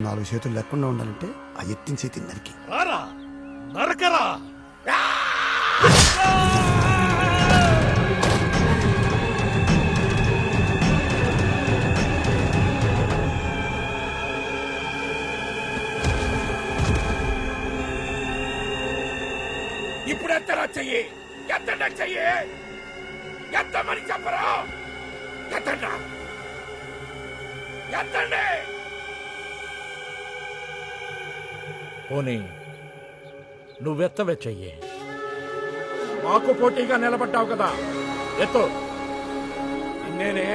నాలుగు చేతులు లేకుండా ఉండాలంటే ఆ ఎత్తిన చేతి నరికి. రారా నరకరా. ఇప్పుడు ఎత్తరా చెయ్యి? ఎత్తండి చెయ్యి? ఎత్తమని చెప్పరా? ఎత్తండి ఎత్తండి! పోనీ నువ్వెత్తవే చెయ్యి మాకు పోటీగా నిలబడ్డావు కదా. ఎత్తు. నేనే